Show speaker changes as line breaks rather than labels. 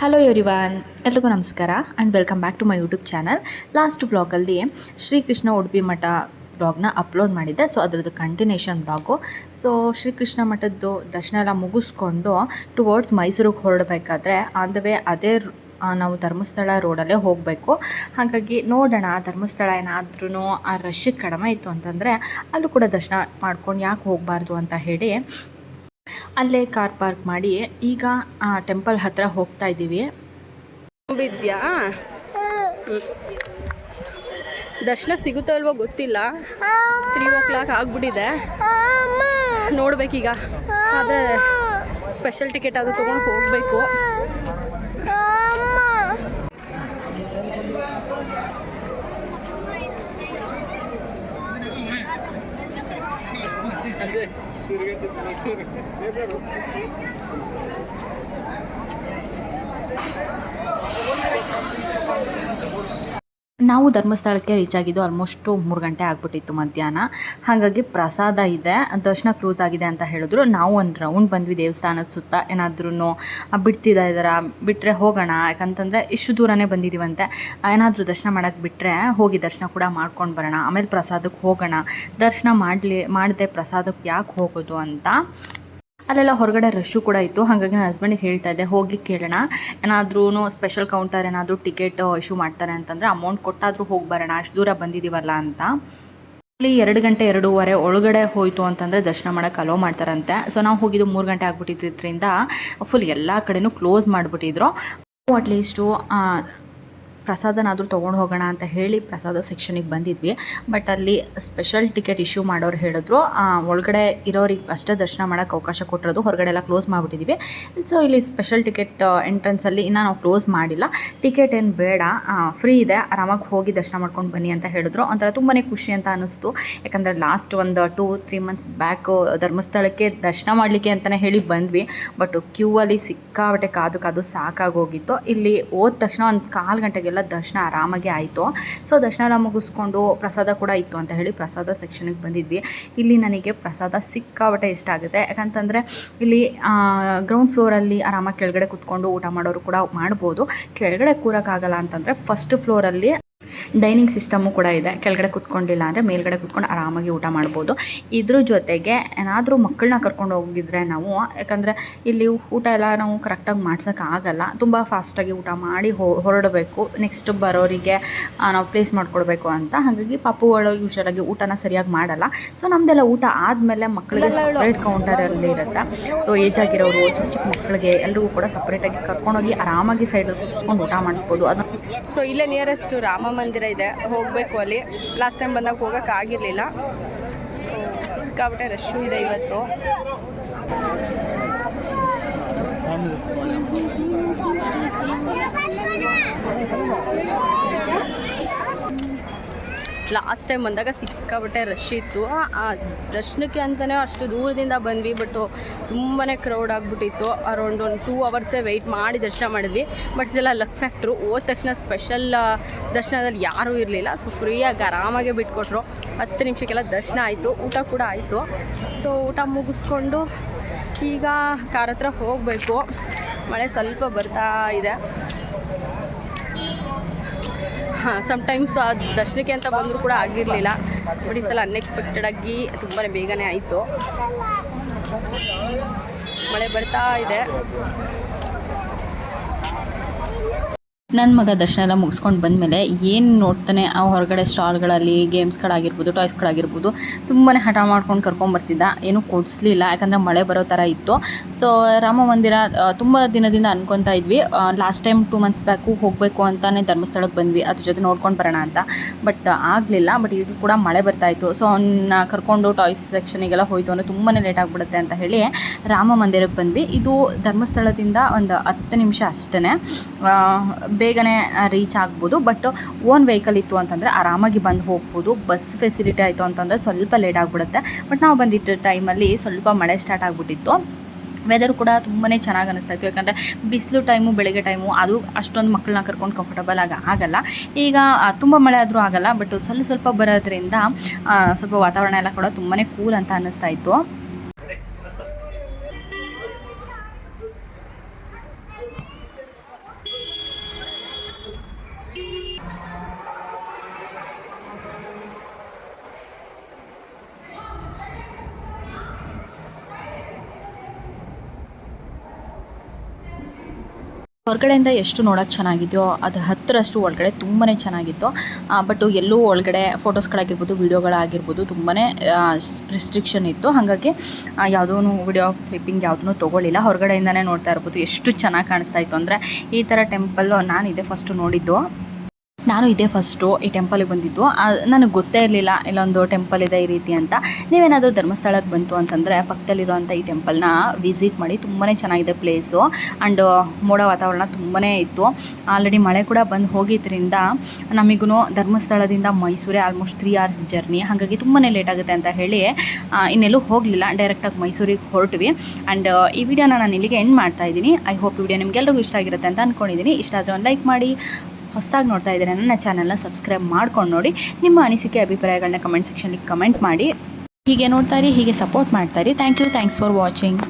Hello everyone ಎಲ್ರಿಗೂ ನಮಸ್ಕಾರ and welcome back to my YouTube channel last ವ್ಲಾಗಲ್ಲಿ ಶ್ರೀಕೃಷ್ಣ ಉಡುಪಿ ಮಠ ವ್ಲಾಗ್ನ ಅಪ್ಲೋಡ್ ಮಾಡಿದ್ದೆ. ಸೊ ಅದರದ್ದು ಕಂಟಿನ್ಯೂಷನ್ ವ್ಲಾಗು ಸೊ ಶ್ರೀಕೃಷ್ಣ ಮಠದ್ದು ದರ್ಶನ ಎಲ್ಲ ಮುಗಿಸ್ಕೊಂಡು ಟುವರ್ಡ್ಸ್ ಮೈಸೂರಿಗೆ ಹೊರಡಬೇಕಾದ್ರೆ ಆನ್ ದ ವೇ ಅದೇ ನಾವು ಧರ್ಮಸ್ಥಳ ರೋಡಲ್ಲೇ ಹೋಗಬೇಕು. ಹಾಗಾಗಿ ನೋಡೋಣ ಧರ್ಮಸ್ಥಳ ಏನಾದ್ರೂ ಆ ರಶ್ ಕಡಿಮೆ ಇತ್ತು ಅಂತಂದರೆ ಅಲ್ಲೂ ಕೂಡ ದರ್ಶನ ಮಾಡ್ಕೊಂಡು ಯಾಕೆ ಹೋಗಬಾರ್ದು ಅಂತ ಹೇಳಿ ಅಲ್ಲೇ ಕಾರ್ ಪಾರ್ಕ್ ಮಾಡಿ ಈಗ ಆ ಟೆಂಪಲ್ ಹತ್ರ ಹೋಗ್ತಾ ಇದ್ದೀವಿ.
ಬಿದ್ಯಾ ದರ್ಶನ ಸಿಗುತ್ತೋ ಅಲ್ವೋ ಗೊತ್ತಿಲ್ಲ. ತ್ರೀ ಓ ಕ್ಲಾಕ್ ಆಗ್ಬಿಟ್ಟಿದೆ. ನೋಡ್ಬೇಕೀಗ. ಅದೇ ಸ್ಪೆಷಲ್ ಟಿಕೆಟ್ ಅದು ತೊಗೊಂಡು ಹೋಗಬೇಕು. Gracias.
ನಾವು ಧರ್ಮಸ್ಥಳಕ್ಕೆ ರೀಚ್ ಆಗಿದ್ದು ಆಲ್ಮೋಸ್ಟು ಮೂರು ಗಂಟೆ ಆಗಿಬಿಟ್ಟಿತ್ತು ಮಧ್ಯಾಹ್ನ. ಹಾಗಾಗಿ ಪ್ರಸಾದ ಇದೆ, ದರ್ಶನ ಕ್ಲೋಸ್ ಆಗಿದೆ ಅಂತ ಹೇಳಿದ್ರು. ನಾವು ಒಂದು ರೌಂಡ್ ಬಂದ್ವಿ ದೇವಸ್ಥಾನದ ಸುತ್ತ. ಏನಾದ್ರೂ ಬಿಡ್ತಿದ್ದ ಇದ್ದಾರಾ ಬಿಟ್ಟರೆ ಹೋಗೋಣ. ಯಾಕಂತಂದರೆ ಇಷ್ಟು ದೂರನೇ ಬಂದಿದ್ದೀವಂತೆ ಏನಾದರೂ ದರ್ಶನ ಮಾಡೋಕ್ಕೆ ಬಿಟ್ಟರೆ ಹೋಗಿ ದರ್ಶನ ಕೂಡ ಮಾಡ್ಕೊಂಡು ಬರೋಣ. ಆಮೇಲೆ ಪ್ರಸಾದಕ್ಕೆ ಹೋಗೋಣ. ದರ್ಶನ ಮಾಡಲಿ, ಮಾಡದೆ ಪ್ರಸಾದಕ್ಕೆ ಯಾಕೆ ಹೋಗೋದು ಅಂತ ಅಲ್ಲೆಲ್ಲ ಹೊರಗಡೆ ರಶ್ಶು ಕೂಡ ಇತ್ತು. ಹಾಗಾಗಿ ನನ್ನ ಹಸ್ಬೆಂಡಿಗೆ ಹೇಳ್ತಾ ಇದ್ದೆ, ಹೋಗಿ ಕೇಳೋಣ. ಏನಾದ್ರೂ ಸ್ಪೆಷಲ್ ಕೌಂಟರ್ ಏನಾದರೂ ಟಿಕೆಟ್ ಇಶ್ಯೂ ಮಾಡ್ತಾರೆ ಅಂತಂದರೆ ಅಮೌಂಟ್ ಕೊಟ್ಟಾದರೂ ಹೋಗಿ ಬರೋಣ, ಅಷ್ಟು ದೂರ ಬಂದಿದ್ದೀವಲ್ಲ ಅಂತ. ಅಲ್ಲಿ ಎರಡು ಗಂಟೆ ಎರಡೂವರೆ ಒಳಗಡೆ ಹೋಯಿತು ಅಂತಂದರೆ ದರ್ಶನ ಮಾಡೋಕ್ಕೆ ಅಲೋ ಮಾಡ್ತಾರಂತೆ. ಸೊ ನಾವು ಹೋಗಿದ್ದು ಮೂರು ಗಂಟೆ ಆಗ್ಬಿಟ್ಟಿದ್ದರಿಂದ ಫುಲ್ ಎಲ್ಲ ಕಡೆಯೂ ಕ್ಲೋಸ್ ಮಾಡಿಬಿಟ್ಟಿದ್ರು. ಅಟ್ಲೀಸ್ಟು ಪ್ರಸಾದನಾದರೂ ತೊಗೊಂಡು ಹೋಗೋಣ ಅಂತ ಹೇಳಿ ಪ್ರಸಾದ ಸೆಕ್ಷನಿಗೆ ಬಂದಿದ್ವಿ. ಬಟ್ ಅಲ್ಲಿ ಸ್ಪೆಷಲ್ ಟಿಕೆಟ್ ಇಶ್ಯೂ ಮಾಡೋರು ಹೇಳಿದ್ರು. ಒಳಗಡೆ ಇರೋರಿಗೆ ಅಷ್ಟೇ ದರ್ಶನ ಮಾಡೋಕ್ಕೆ ಅವಕಾಶ ಕೊಟ್ಟಿರೋದು. ಹೊರಗಡೆ ಎಲ್ಲ ಕ್ಲೋಸ್ ಮಾಡಿಬಿಟ್ಟಿದ್ವಿ. ಸೊ ಇಲ್ಲಿ ಸ್ಪೆಷಲ್ ಟಿಕೆಟ್ ಎಂಟ್ರೆನ್ಸಲ್ಲಿ ಇನ್ನೂ ನಾವು ಕ್ಲೋಸ್ ಮಾಡಿಲ್ಲ. ಟಿಕೆಟ್ ಏನು ಬೇಡ. ಫ್ರೀ ಇದೆ. ಆರಾಮಾಗಿ ಹೋಗಿ ದರ್ಶನ ಮಾಡ್ಕೊಂಡು ಬನ್ನಿ ಅಂತ ಹೇಳಿದ್ರು. ಒಂಥರ ತುಂಬಾ ಖುಷಿ ಅಂತ ಅನ್ನಿಸ್ತು. ಯಾಕಂದರೆ ಲಾಸ್ಟ್ ಒಂದು ಟೂ ತ್ರೀ ಮಂತ್ಸ್ ಬ್ಯಾಕು ಧರ್ಮಸ್ಥಳಕ್ಕೆ ದರ್ಶನ ಮಾಡಲಿಕ್ಕೆ ಅಂತಲೇ ಹೇಳಿ ಬಂದ್ವಿ. ಬಟ್ ಕ್ಯೂ ಅಲ್ಲಿ ಸಿಕ್ಕಾಬಟ್ಟೆ ಕಾದು ಕಾದು ಸಾಕಾಗೋಗಿತ್ತು ಇಲ್ಲಿ ಹೋದ ತಕ್ಷಣ ಒಂದು ಕಾಲು ಗಂಟೆಗೆಲ್ಲ ದರ್ಶನ ಆರಾಮಾಗಿ ಆಯಿತು. ಸೊ ದರ್ಶನ ಎಲ್ಲ ಮುಗಿಸ್ಕೊಂಡು ಪ್ರಸಾದ ಕೂಡ ಇತ್ತು ಅಂತ ಹೇಳಿ ಪ್ರಸಾದ ಸೆಕ್ಷನಿಗೆ ಬಂದಿದ್ವಿ. ಇಲ್ಲಿ ನನಗೆ ಪ್ರಸಾದ ಸಿಕ್ಕಾಬಟ್ಟೆ ಇಷ್ಟ ಆಗುತ್ತೆ. ಯಾಕಂತಂದರೆ ಇಲ್ಲಿ ಗ್ರೌಂಡ್ ಫ್ಲೋರಲ್ಲಿ ಆರಾಮಾಗಿ ಕೆಳಗಡೆ ಕೂತ್ಕೊಂಡು ಊಟ ಮಾಡೋರು ಕೂಡ ಮಾಡ್ಬೋದು. ಕೆಳಗಡೆ ಕೂರೋಕ್ಕಾಗಲ್ಲ ಅಂತಂದರೆ ಫಸ್ಟ್ ಫ್ಲೋರಲ್ಲಿ ಡೈನಿಂಗ್ ಸಿಸ್ಟಮು ಕೂಡ ಇದೆ. ಕೆಳಗಡೆ ಕುತ್ಕೊಂಡಿಲ್ಲ ಅಂದರೆ ಮೇಲ್ಗಡೆ ಕುತ್ಕೊಂಡು ಆರಾಮಾಗಿ ಊಟ ಮಾಡ್ಬೋದು. ಇದ್ರ ಜೊತೆಗೆ ಏನಾದರೂ ಮಕ್ಕಳನ್ನ ಕರ್ಕೊಂಡು ಹೋಗಿದ್ರೆ ನಾವು ಯಾಕಂದರೆ ಇಲ್ಲಿ ಊಟ ಎಲ್ಲ ನಾವು ಕರೆಕ್ಟಾಗಿ ಮಾಡ್ಸೋಕ್ಕಾಗಲ್ಲ ತುಂಬ ಫಾಸ್ಟಾಗಿ ಊಟ ಮಾಡಿ ಹೊರಡಬೇಕು. ನೆಕ್ಸ್ಟ್ ಬರೋರಿಗೆ ನಾವು ಪ್ಲೇಸ್ ಮಾಡಿಕೊಡ್ಬೇಕು ಅಂತ. ಹಾಗಾಗಿ ಪಾಪುಗಳು ಯೂಶಲಾಗಿ ಊಟನ ಸರಿಯಾಗಿ ಮಾಡಲ್ಲ. ಸೊ ನಮ್ಮದೆಲ್ಲ ಊಟ ಆದಮೇಲೆ ಮಕ್ಕಳಿಗೆ ಸಪ್ರೇಟ್ ಕೌಂಟರಲ್ಲಿ ಇರುತ್ತೆ. ಸೊ ಏಜ್ ಆಗಿರೋರು ಚಿಕ್ಕ ಚಿಕ್ಕ ಮಕ್ಕಳಿಗೆ ಎಲ್ಲರಿಗೂ ಕೂಡ ಸಪ್ರೇಟಾಗಿ ಕರ್ಕೊಂಡೋಗಿ ಆರಾಮಾಗಿ ಸೈಡಲ್ಲಿ ಕೂತ್ಕೊಂಡು ಊಟ ಮಾಡಿಸ್ಬೋದು. ಅದು
ಸೊ ಇಲ್ಲೇ ನಿಯರೆಸ್ಟ್ ರಾಮ ಮಂದಿರ ಇದೆ ಹೋಗಬೇಕು ಅಲ್ಲಿ. ಲಾಸ್ಟ್ ಟೈಮ್ ಬಂದಾಗ ಹೋಗೋಕ್ಕಾಗಿರಲಿಲ್ಲ ಸೊ ಸಿಕ್ಕಾಬಿಟ್ಟೆ ರಶ್ಶು ಇದೆ ಇವತ್ತು. ಲಾಸ್ಟ್ ಟೈಮ್ ಬಂದಾಗ ಸಿಕ್ಕಾಬಿಟ್ಟೆ ರಶ್ ಇತ್ತು. ದರ್ಶನಕ್ಕೆ ಅಂತಲೇ ಅಷ್ಟು ದೂರದಿಂದ ಬಂದ್ವಿ ಬಟ್ಟು ತುಂಬಾ ಕ್ರೌಡ್ ಆಗಿಬಿಟ್ಟಿತ್ತು. ಅರೌಂಡ್ ಒಂದು ಟೂ ಅವರ್ಸೇ ವೆಯ್ಟ್ ಮಾಡಿ ದರ್ಶನ ಮಾಡಿದ್ವಿ. ಬಟ್ ಇದೆಲ್ಲ ಲಕ್ ಫ್ಯಾಕ್ಟ್ರು ಹೋದ ತಕ್ಷಣ ಸ್ಪೆಷಲ್ ದರ್ಶನದಲ್ಲಿ ಯಾರೂ ಇರಲಿಲ್ಲ. ಸೊ ಫ್ರೀಯಾಗಿ ಆರಾಮಾಗೆ ಬಿಟ್ಕೊಟ್ರು. ಹತ್ತು ನಿಮಿಷಕ್ಕೆಲ್ಲ ದರ್ಶನ ಆಯಿತು. ಊಟ ಕೂಡ ಆಯಿತು. ಸೊ ಊಟ ಮುಗಿಸ್ಕೊಂಡು ಈಗ ಕಾರ್ ಹತ್ರ ಹೋಗಬೇಕು. ಮಳೆ ಸ್ವಲ್ಪ ಬರ್ತಾ ಇದೆ. ಹಾಂ ಆ, ದರ್ಶನಕ್ಕೆ ಅಂತ ಬಂದರೂ ಕೂಡ ಆಗಿರಲಿಲ್ಲ. ಬಟ್ ಈ ಸಲ ಅನ್ಎಕ್ಸ್ಪೆಕ್ಟೆಡ್ ಆಗಿ ತುಂಬಾ ಬೇಗನೆ ಆಯಿತು. ಮಳೆ ಬರ್ತಾ ಇದೆ.
ನನ್ನ ಮಗ ದರ್ಶನ ಎಲ್ಲ ಮುಗಿಸ್ಕೊಂಡು ಬಂದಮೇಲೆ ಏನು ನೋಡ್ತಾನೆ ಆ ಹೊರಗಡೆ ಸ್ಟಾಲ್ಗಳಲ್ಲಿ, ಗೇಮ್ಸ್ಗಳಾಗಿರ್ಬೋದು, ಟಾಯ್ಸ್ಗಳಾಗಿರ್ಬೋದು ತುಂಬಾ ಹಠ ಮಾಡ್ಕೊಂಡು ಕರ್ಕೊಂಬರ್ತಿದ್ದ ಏನೂ ಕೊಡಿಸ್ಲಿಲ್ಲ. ಯಾಕಂದರೆ ಮಳೆ ಬರೋ ಥರ ಇತ್ತು. ಸೊ ರಾಮ ಮಂದಿರ ತುಂಬ ದಿನದಿಂದ ಅನ್ಕೊತಾ ಇದ್ವಿ. Last time two months back ಹೋಗಬೇಕು ಅಂತಲೇ ಧರ್ಮಸ್ಥಳಕ್ಕೆ ಬಂದ್ವಿ. ಅದ್ರ ಜೊತೆ ನೋಡ್ಕೊಂಡು ಬರೋಣ ಅಂತ. ಬಟ್ ಆಗಲಿಲ್ಲ. ಬಟ್ ಇದು ಕೂಡ ಮಳೆ ಬರ್ತಾ ಇತ್ತು. ಸೊ ಅವನ್ನ ಕರ್ಕೊಂಡು ಟಾಯ್ಸ್ ಸೆಕ್ಷನಿಗೆಲ್ಲ ಹೋಯಿತು. ಅಂದರೆ ತುಂಬಾ ಲೇಟ್ ಆಗಿಬಿಡುತ್ತೆ ಅಂತ ಹೇಳಿ ರಾಮ ಮಂದಿರಕ್ಕೆ ಬಂದ್ವಿ. ಇದು ಧರ್ಮಸ್ಥಳದಿಂದ ಒಂದು ಹತ್ತು ನಿಮಿಷ ಅಷ್ಟೇ ಬೇಗನೆ ರೀಚ್ ಆಗ್ಬೋದು. ಬಟ್ ಓನ್ ವೆಹಿಕಲ್ ಇತ್ತು ಅಂತಂದರೆ ಆರಾಮಾಗಿ ಬಂದು ಹೋಗ್ಬೋದು. ಬಸ್ ಫೆಸಿಲಿಟಿ ಆಯಿತು ಅಂತಂದರೆ ಸ್ವಲ್ಪ ಲೇಟ್ ಆಗಿಬಿಡುತ್ತೆ. ಬಟ್ ನಾವು ಬಂದಿದ್ದ ಟೈಮಲ್ಲಿ ಸ್ವಲ್ಪ ಮಳೆ ಸ್ಟಾರ್ಟ್ ಆಗಿಬಿಟ್ಟಿತ್ತು. ವೆದರ್ ಕೂಡ ತುಂಬಾ ಚೆನ್ನಾಗಿ ಅನಿಸ್ತಾ ಇತ್ತು. ಯಾಕಂದರೆ ಬಿಸಿಲು ಟೈಮು ಬೆಳಗ್ಗೆ ಟೈಮು ಅದು ಅಷ್ಟೊಂದು ಮಕ್ಕಳನ್ನ ಕರ್ಕೊಂಡು ಕಂಫರ್ಟಬಲ್ ಆಗಿ ಆಗಲ್ಲ. ಈಗ ತುಂಬ ಮಳೆ ಆದರೂ ಆಗಲ್ಲ. ಬಟ್ ಸ್ವಲ್ಪ ಸ್ವಲ್ಪ ಬರೋದ್ರಿಂದ ಸ್ವಲ್ಪ ವಾತಾವರಣ ಎಲ್ಲ ಕೂಡ ತುಂಬಾ ಕೂಲ್ ಅಂತ ಅನ್ನಿಸ್ತಾ ಇತ್ತು. ಹೊರಗಡೆಯಿಂದ ಎಷ್ಟು ನೋಡೋಕ್ಕೆ ಚೆನ್ನಾಗಿದೆಯೋ ಅದು ಹತ್ತರಷ್ಟು ಒಳಗಡೆ ತುಂಬಾ ಚೆನ್ನಾಗಿತ್ತು. ಬಟ್ ಎಲ್ಲೂ ಒಳಗಡೆ ಫೋಟೋಸ್ಗಳಾಗಿರ್ಬೋದು, ವೀಡಿಯೋಗಳಾಗಿರ್ಬೋದು ತುಂಬಾ ರಿಸ್ಟ್ರಿಕ್ಷನ್ ಇತ್ತು. ಹಾಗಾಗಿ ಯಾವುದೂ ವಿಡಿಯೋ ಕ್ಲಿಪ್ಪಿಂಗ್ ಯಾವುದೂ ತೊಗೊಳ್ಳಿಲ್ಲ. ಹೊರಗಡೆಯಿಂದನೇ ನೋಡ್ತಾ ಇರ್ಬೋದು. ಎಷ್ಟು ಚೆನ್ನಾಗಿ ಕಾಣಿಸ್ತಾ ಇತ್ತು ಅಂದರೆ ಈ ಥರ ಟೆಂಪಲ್ಲು ನಾನು ಇದೇ ಫಸ್ಟು ನೋಡಿದ್ದು. ನಾನು ಇದೇ ಫಸ್ಟು ಈ ಟೆಂಪಲಿಗೆ ಬಂದಿದ್ದು. ನನಗೆ ಗೊತ್ತೇ ಇರಲಿಲ್ಲ ಇಲ್ಲೊಂದು ಟೆಂಪಲ್ ಇದೆ ಈ ರೀತಿ ಅಂತ. ನೀವೇನಾದರೂ ಧರ್ಮಸ್ಥಳಕ್ಕೆ ಬಂತು ಅಂತಂದರೆ ಪಕ್ಕದಲ್ಲಿರುವಂಥ ಈ ಟೆಂಪಲ್ನ ವಿಸಿಟ್ ಮಾಡಿ. ತುಂಬಾ ಚೆನ್ನಾಗಿದೆ ಪ್ಲೇಸು ಆ್ಯಂಡ್ ಮೋಡ ವಾತಾವರಣ ತುಂಬಾ ಇತ್ತು. ಆಲ್ರೆಡಿ ಮಳೆ ಕೂಡ ಬಂದು ಹೋಗಿದ್ದರಿಂದ ನಮಗೂ ಧರ್ಮಸ್ಥಳದಿಂದ ಮೈಸೂರೇ ಆಲ್ಮೋಸ್ಟ್ ತ್ರೀ ಅವರ್ಸ್ ಜರ್ನಿ ಹಾಗಾಗಿ ತುಂಬಾ ಲೇಟ್ ಆಗುತ್ತೆ ಅಂತ ಹೇಳಿ ಇನ್ನೆಲ್ಲೂ ಹೋಗಲಿಲ್ಲ. ಡೈರೆಕ್ಟಾಗಿ ಮೈಸೂರಿಗೆ ಹೊರಟ್ವಿ. ಆ್ಯಂಡ್ ಈ ವಿಡಿಯೋನ ನಾನು ಇಲ್ಲಿಗೆ ಎಂಡ್ ಮಾಡ್ತಾ ಇದ್ದೀನಿ. ಐ ಹೋಪ್ ವಿಡಿಯೋ ನಿಮಗೆಲ್ಲರಿಗೂ ಇಷ್ಟ ಆಗಿರುತ್ತೆ ಅಂತ ಅಂದ್ಕೊಂಡಿದ್ದೀನಿ ಇಷ್ಟ ಆದರೆ ಒಂದು ಲೈಕ್ ಮಾಡಿ. ಹೊಸದಾಗಿ ನೋಡ್ತಾ ಇದ್ದೀರಾ ನನ್ನ ಚಾನಲ್ನ ಸಬ್ಸ್ಕ್ರೈಬ್ ಮಾಡ್ಕೊಂಡು ನೋಡಿ. ನಿಮ್ಮ ಅನಿಸಿಕೆ ಅಭಿಪ್ರಾಯಗಳನ್ನ ಕಮೆಂಟ್ ಸೆಕ್ಷನ್ಗೆ ಕಮೆಂಟ್ ಮಾಡಿ. ಹೀಗೆ ನೋಡ್ತಾ ಇರಿ, ಹೀಗೆ ಸಪೋರ್ಟ್ ಮಾಡ್ತಾ ಇರಿ. Thank you, thanks for watching.